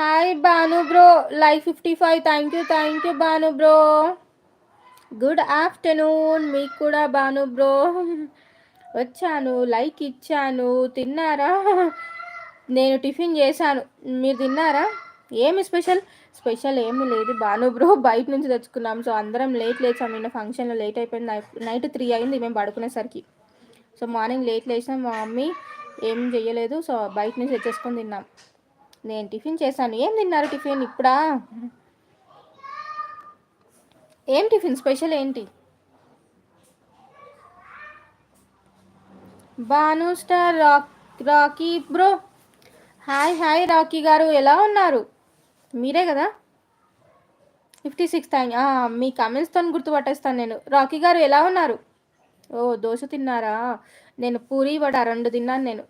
Hi Banu bro live fifty five thank you thank you Banu bro good afternoon మీకు కూడా Banu bro వచ్చాను like ఇచ్చాను తిన్నారా నేను టిఫిన్ చేశాను మీరు తిన్నారా ఏమి స్పెషల్ స్పెషల్ ఏమీ లేదు బాను బ్రో బయట నుంచి తెచ్చుకున్నాం సో అందరం లేట్ లేచాం నిన్న ఫంక్షన్లో లేట్ అయిపోయింది నైట్ త్రీ అయింది మేము పడుకునేసరికి సో మార్నింగ్ లేట్ లేచినాం మా మమ్మీ ఏం చెయ్యలేదు సో బయట నుంచి తెచ్చేసుకొని తిన్నాం నేను టిఫిన్ చేశాను. ఏం తిన్నారు టిఫిన్ ఇప్పుడా? ఏం టిఫిన్ స్పెషల్ ఏంటి? Banu star rock Rocky bro. Hi hi Rocky గారు. ఎలా ఉన్నారు? మీరే కదా? ఫిఫ్టీ సిక్స్ థ్యాంక్ మీ కమెంట్స్తో గుర్తుపట్టేస్తాను నేను. రాకీ గారు ఎలా ఉన్నారు? ఓ దోశ తిన్నారా? నేను పూరి వడ రెండు తిన్నాను నేను.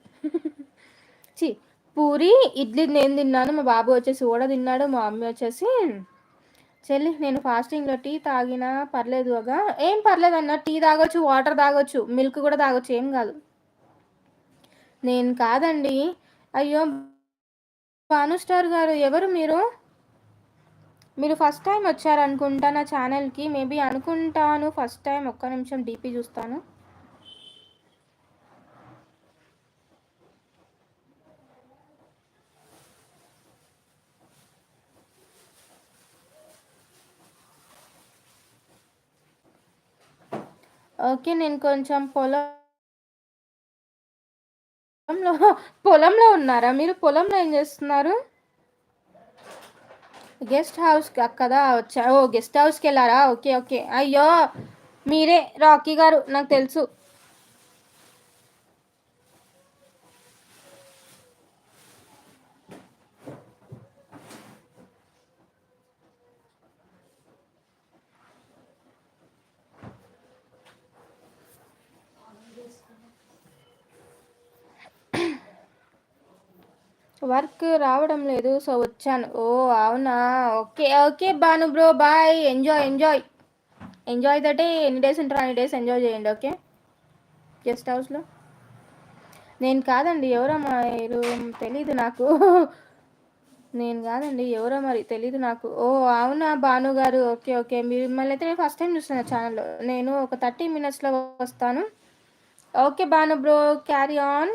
చి పూరి ఇడ్లీ నేను తిన్నాను మా బాబు వచ్చేసి వడ తిన్నాడు మా మమ్మీ వచ్చేసి చెల్లి నేను ఫాస్టింగ్లో టీ తాగినా పర్లేదు అగా. ఏం పర్లేదు అన్న టీ తాగొచ్చు వాటర్ తాగొచ్చు మిల్క్ కూడా తాగొచ్చు ఏం కాదు. నేను కాదండి. అయ్యో భాను స్టార్ గారు ఎవరు మీరు? మీరు ఫస్ట్ టైం వచ్చారనుకుంటా నా ఛానల్కి మేబీ అనుకుంటాను ఫస్ట్ టైం ఒక్క నిమిషం డీపీ చూస్తాను. ఓకే నేను కొంచెం పొలంలో పొలంలో ఉన్నారా? మీరు పొలంలో ఏం చేస్తున్నారు? గెస్ట్ హౌస్ కదా వచ్చా? ఓ గెస్ట్ హౌస్కి వెళ్ళారా? Okay okay. అయ్యో మీరే రాకీ గారు నాకు తెలుసు. వర్క్ రావడం లేదు. సో వచ్చాను. ఓ అవునా? Okay okay Banu bro bye. Enjoy enjoy enjoy దటే ఎన్ని డేస్ ఉంటారో అన్ని డేస్ ఎంజాయ్ చేయండి ఓకే? గెస్ట్ హౌస్లో నేను కాదండి ఎవరో మీరు తెలీదు నాకు. నేను కాదండి ఎవరో మరి తెలీదు నాకు. ఓ అవునా భాను గారు? Okay okay. మిమ్మల్ని అయితే నేను ఫస్ట్ టైం చూస్తున్నా ఛానల్లో నేను ఒక థర్టీ మినిట్స్లో వస్తాను. Okay Bhanu bro carry on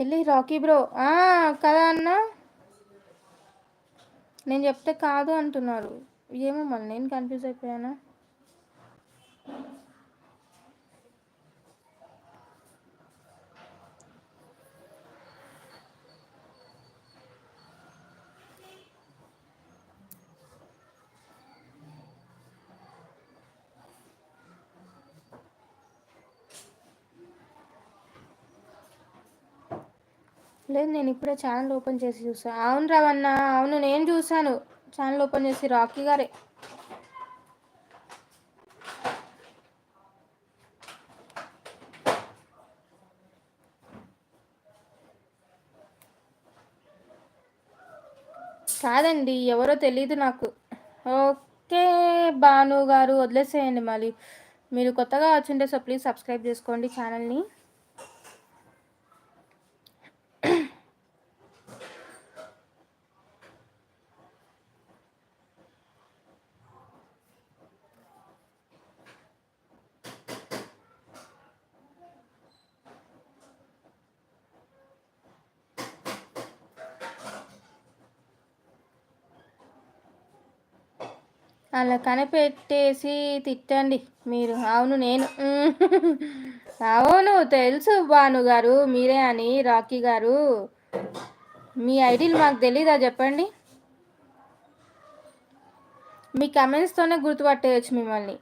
చెల్లి రాకీ బ్రో. కదా అన్న? నేను చెప్తే కాదు అంటున్నారు. ఏమో మళ్ళీ నేను కన్ఫ్యూజ్ అయిపోయానా? లేదు నేను ఇప్పుడే ఛానల్ ఓపెన్ చేసి చూసాను అవును రావన్న అవును నేను చూసాను. ఛానల్ ఓపెన్ చేసి రాకీ గారే. కాదండి ఎవరో తెలియదు నాకు. ఓకే భాను గారు వదిలేసేయండి మళ్ళీ. మీరు కొత్తగా వచ్చింటే సో ప్లీజ్ సబ్స్క్రైబ్ చేసుకోండి ఛానల్ని. అలా కనిపెట్టేసి తిట్టండి మీరు. అవును నేను. అవును తెలుసు భాను గారు మీరే అని రాకీ గారు. మీ ఐడీలు మాకు తెలీదా చెప్పండి? మీ కమెంట్స్తోనే గుర్తుపట్టేయచ్చు మిమ్మల్ని.